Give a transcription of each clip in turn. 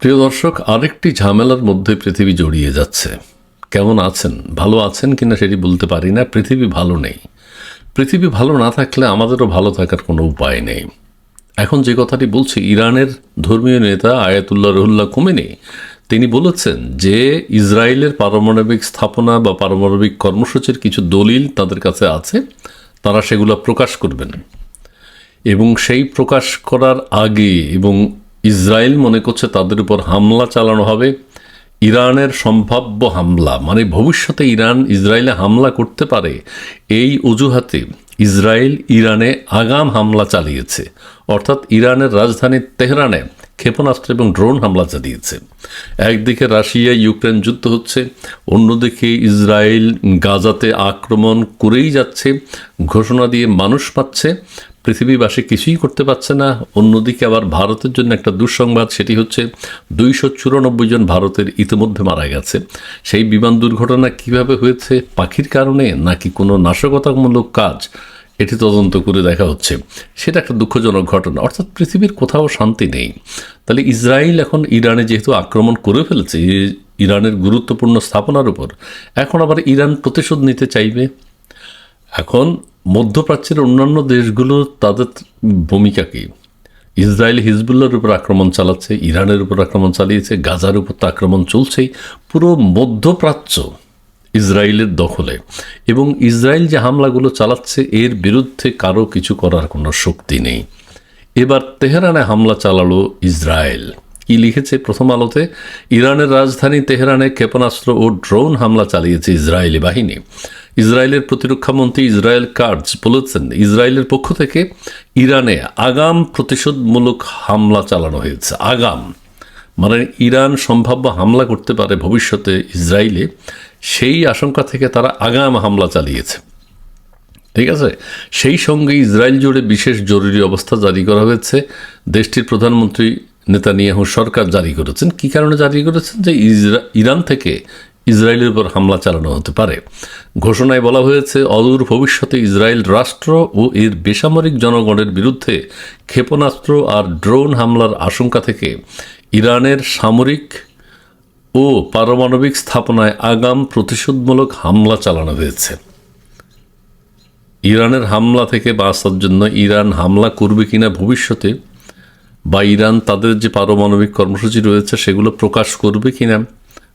প্রিয় দর্শক, আরেকটি ঝামেলার মধ্যে পৃথিবী জড়িয়ে যাচ্ছে। কেমন আছেন? ভালো আছেন কিনা সেটি বলতে পারি না। পৃথিবী ভালো নেই। পৃথিবী ভালো না থাকলে আমাদেরও ভালো থাকার কোনো উপায় নেই। এখন যে কথাটি বলছি, ইরানের ধর্মীয় নেতা আয়াতুল্লাহ রহুল্লাহ কোমেনি তিনি বলেছেন যে ইসরায়েলের পারমাণবিক স্থাপনা বা পারমাণবিক কর্মসূচির কিছু দলিল তাদের কাছে আছে, তারা সেগুলো প্রকাশ করবেন। এবং সেই প্রকাশ করার আগে এবং ইসরায়েল মনে করছে তাদের উপর হামলা চালানো হবে। ইরানের সম্ভাব্য হামলা মানে ভবিষ্যতে ইরান ইসরায়েলে হামলা করতে পারে, এই অজুহাতে ইসরায়েল ইরানে আগাম হামলা চালিয়েছে। অর্থাৎ ইরানের রাজধানী তেহরানে ক্ষেপণাস্ত্র এবং ড্রোন হামলা চালিয়েছে। একদিকে রাশিয়া ইউক্রেন যুদ্ধ হচ্ছে, অন্যদিকে ইসরায়েল গাজাতে আক্রমণ করেই যাচ্ছে, ঘোষণা দিয়ে মানুষ পাচ্ছে, পৃথিবীবাসী কিছুই করতে পারছে না। অন্যদিকে আবার ভারতের জন্য একটা দুঃসংবাদ, সেটি হচ্ছে দুইশো চুরানব্বই জন ভারতের ইতিমধ্যে মারা গেছে। সেই বিমান দুর্ঘটনা কীভাবে হয়েছে, পাখির কারণে, নাকি কোনো নাশকতামূলক কাজ? এটি তদন্ত করে দেখা হচ্ছে। সেটা একটা দুঃখজনক ঘটনা। অর্থাৎ পৃথিবীর কোথাও শান্তি নেই। তাহলে ইসরায়েল এখন ইরানে যেহেতু আক্রমণ করে ফেলেছে ইরানের গুরুত্বপূর্ণ স্থাপনার উপর, এখন আবার ইরান প্রতিশোধ নিতে চাইবে? এখন মধ্যপ্রাচ্যের অন্যান্য দেশগুলো তাদের ভূমিকা কি? ইসরায়েল হিজবুল্লার উপর আক্রমণ চালাচ্ছে, ইরানের উপর আক্রমণ চালিয়েছে, গাজার উপর তো আক্রমণ চলছেই। পুরো মধ্যপ্রাচ্য ইসরায়েলের দখলে। এবং ইসরায়েল যে হামলাগুলো চালাচ্ছে, এর বিরুদ্ধে কারও কিছু করার কোনো শক্তি নেই। এবার তেহরানে হামলা চালালো ইসরায়েল। কি লিখেছে প্রথম আলোতে? ইরানের রাজধানী তেহরানে ক্ষেপণাস্ত্র ও ড্রোন হামলা চালিয়েছে ইসরায়েলি বাহিনী। ইসরায়েলের প্রতিরক্ষামন্ত্রী ইসরায়েল কার্জ বলেছেন, ইসরায়েলের পক্ষ থেকে ইরানে আগাম প্রতিশোধমূলক হামলা চালানো হয়েছে। আগাম মানে ইরান সম্ভাব্য হামলা করতে পারে ভবিষ্যতে ইসরায়েলে। সেই আশঙ্কা থেকে তারা আগাম হামলা চালিয়েছে। ঠিক আছে? সেই সঙ্গে ইসরায়েল জুড়ে বিশেষ জরুরি অবস্থা জারি করা হয়েছে। দেশটির প্রধানমন্ত্রী নেতানিয়াহু সরকার জারি করেছেন। কি কারণে জারি করেছেন? যে ইরান থেকে ইসরায়েলের উপর হামলা চালানো হতে পারে। ঘোষণায় বলা হয়েছে, অদূর ভবিষ্যতে ইসরায়েল রাষ্ট্র ও এর বেসামরিক জনগণের বিরুদ্ধে ক্ষেপণাস্ত্র আর ড্রোন হামলার আশঙ্কা থেকে ইরানের সামরিক ও পারমাণবিক স্থাপনায় আগাম প্রতিশোধমূলক হামলা চালানো হয়েছে। ইরানের হামলা থেকে বাঁচার জন্য ইরান হামলা করবে কিনা ভবিষ্যতে বা ইরান তাদের যে পারমাণবিক কর্মসূচি রয়েছে সেগুলো প্রকাশ করবে কিনা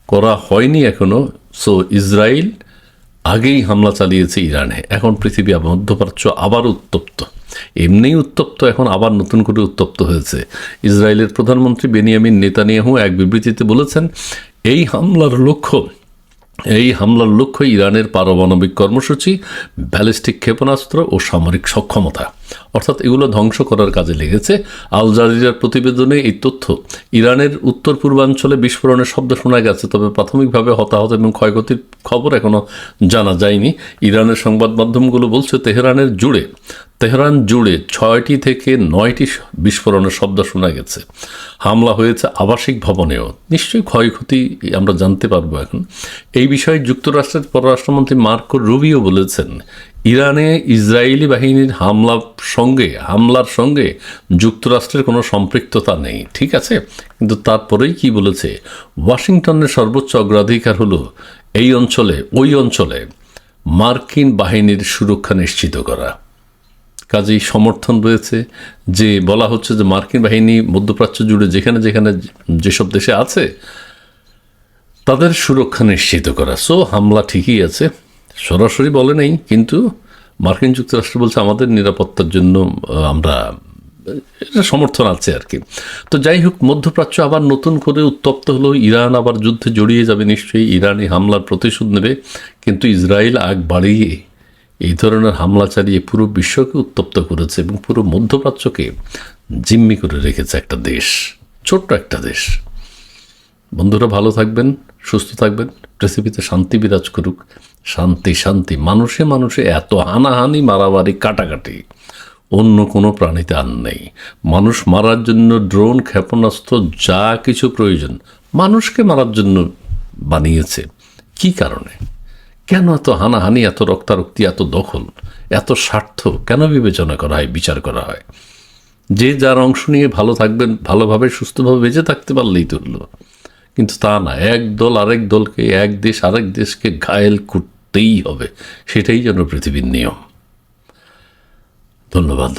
করা হয়নি এখনও সো ইসরায়েল আগেই হামলা চালিয়েছে ইরানে। এখন পৃথিবী মধ্যপ্রাচ্য আবার উত্তপ্ত। এমনিই উত্তপ্ত, এখন আবার নতুন করে উত্তপ্ত হয়েছে। ইসরায়েলের প্রধানমন্ত্রী বেনিয়ামিন নেতানিয়াহু এক বিবৃতিতে বলেছেন, এই হামলার লক্ষ্য, এই হামলার লক্ষ্য ইরানের পারমাণবিক কর্মসূচি, ব্যালিস্টিক ক্ষেপণাস্ত্র ও সামরিক সক্ষমতা। অর্থাৎ এগুলো ধ্বংস করার কাজে লেগেছে। আল জাজিরার প্রতিবেদনে এই তথ্য, ইরানের উত্তর পূর্বাঞ্চলে বিস্ফোরণের শব্দ শোনা গেছে, তবে প্রাথমিকভাবে হতাহত এবং ক্ষয়ক্ষতির খবর এখনও জানা যায়নি। ইরানের সংবাদ মাধ্যমগুলো বলছে, তেহরানের জুড়ে তেহরান জুড়ে ছয়টি থেকে নয়টি বিস্ফোরণের শব্দ শোনা গেছে। হামলা হয়েছে আবাসিক ভবনেও। নিশ্চয়ই ক্ষয়ক্ষতি আমরা জানতে পারব এখন। এই বিষয়ে যুক্তরাষ্ট্রের পররাষ্ট্রমন্ত্রী মার্কো রুবিও বলেছেন, ইরানে ইসরায়েলি বাহিনীর হামলার সঙ্গে হামলার সঙ্গে যুক্তরাষ্ট্রের কোনো সম্পৃক্ততা নেই। ঠিক আছে? কিন্তু তারপরেই কি বলেছে? ওয়াশিংটনের সর্বোচ্চ অগ্রাধিকার হলো এই অঞ্চলে, ওই অঞ্চলে মার্কিন বাহিনীর সুরক্ষা নিশ্চিত করা। কাজেই সমর্থন রয়েছে যে বলা হচ্ছে যে মার্কিন বাহিনী মধ্যপ্রাচ্য জুড়ে যেখানে যেখানে যেসব দেশে আছে, তাদের সুরক্ষা নিশ্চিত করা। সো হামলা ঠিকই আছে। সরাসরি বলে নেই, কিন্তু মার্কিন যুক্তরাষ্ট্র বলছে আমাদের নিরাপত্তার জন্য আমরা এটা সমর্থন আছে আর কি। তো যাই হোক, মধ্যপ্রাচ্য আবার নতুন করে উত্তপ্ত হলো। ইরান আবার যুদ্ধে জড়িয়ে যাবে নিশ্চয়ই। ইরানি হামলার প্রতিশোধ নেবে, কিন্তু ইসরায়েল আগ বাড়িয়ে এই ধরনের হামলা চালিয়ে পুরো বিশ্বকে উত্তপ্ত করেছে এবং পুরো মধ্যপ্রাচ্যকে জিম্মি করে রেখেছে একটা দেশ, ছোট্ট একটা দেশ। বন্ধুরা, ভালো থাকবেন, সুস্থ থাকবেন, পৃথিবীতে শান্তি বিরাজ করুক, শান্তি শান্তি, মানুষে মানুষে এত হানাহানি, মারামারি, কাটাকাটি, অন্য কোনো প্রাণীতে আর নেই। মানুষ মারার জন্য ড্রোন, ক্ষেপণাস্ত্র, যা কিছু প্রয়োজন, মানুষকে মারার জন্য বানিয়েছে। কি কারণে? কেন এত হানাহানি, এত রক্তারক্তি, এত দখল, এত স্বার্থ কেন বিবেচনা করা হয়, বিচার করা হয়? যে যার অংশ নিয়ে ভালো থাকবেন, ভালোভাবে, সুস্থভাবে বেঁচে থাকতে পারলেই তো হলো। কিন্তু তা না, এক দল আরেক দলকে, এক দেশ আরেক দেশকে ঘায়েল করতেই হবে, সেটাই যেন পৃথিবীর নিয়ম। ধন্যবাদ।